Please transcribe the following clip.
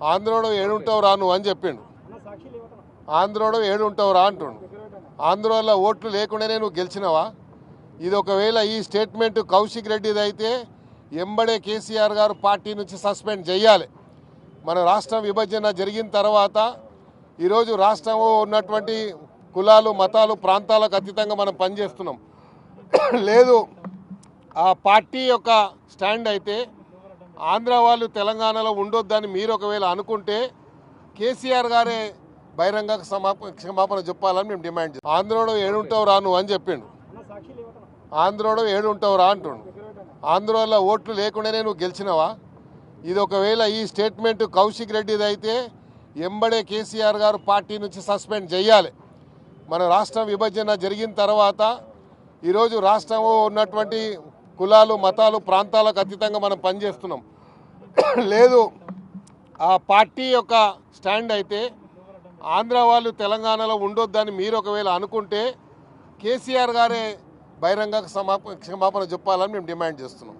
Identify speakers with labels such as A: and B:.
A: ఆంధ్రోడు ఏడుంటావు రా నువ్వు అని చెప్పిండు. ఆంధ్రోడు ఏడుంటావు రా అంటుండు. ఆంధ్రోలో ఓట్లు లేకుండానే నువ్వు గెలిచినావా? ఇది ఒకవేళ ఈ స్టేట్మెంట్ కౌశిక్ రెడ్డిది అయితే ఎంబడే కేసీఆర్ గారు పార్టీ నుంచి సస్పెండ్ చేయాలి మన రాష్ట్రం విభజన జరిగిన తర్వాత ఈరోజు రాష్ట్రంలో ఉన్నటువంటి కులాలు మతాలు ప్రాంతాలకు అతీతంగా మనం పనిచేస్తున్నాం. లేదు ఆ పార్టీ యొక్క స్టాండ్ అయితే ఆంధ్ర వాళ్ళు తెలంగాణలో ఉండొద్దని మీరు ఒకవేళ అనుకుంటే కేసీఆర్ గారే బహిరంగ క్షమాపణ చెప్పాలని మేము డిమాండ్ చేస్తాం. ఆంధ్రోడు ఏడుంటావు రా నువ్వు అని చెప్పిండు. ఆంధ్రోడు ఏడుంటావు రా అంటుండు. ఆంధ్రలో ఓట్లు లేకుండానే నువ్వు గెలిచినవా? ఇది ఒకవేళ ఈ స్టేట్మెంట్ కౌశిక్ రెడ్డిది అయితే ఎంబడే కేసీఆర్ గారు పార్టీ నుంచి సస్పెండ్ చేయాలి. మన రాష్ట్రం విభజన జరిగిన తర్వాత ఈరోజు రాష్ట్రంలో ఉన్నటువంటి కులాలు మతాలు ప్రాంతాలకు అతీతంగా మనం పనిచేస్తున్నాం. లేదు ఆ పార్టీ యొక్క స్టాండ్ అయితే ఆంధ్ర వాళ్ళు తెలంగాణలో ఉండొద్దని మీరు ఒకవేళ అనుకుంటే కేసీఆర్ గారే బహిరంగ క్షమాప క్షమాపణ చెప్పాలని మేము డిమాండ్ చేస్తున్నాం.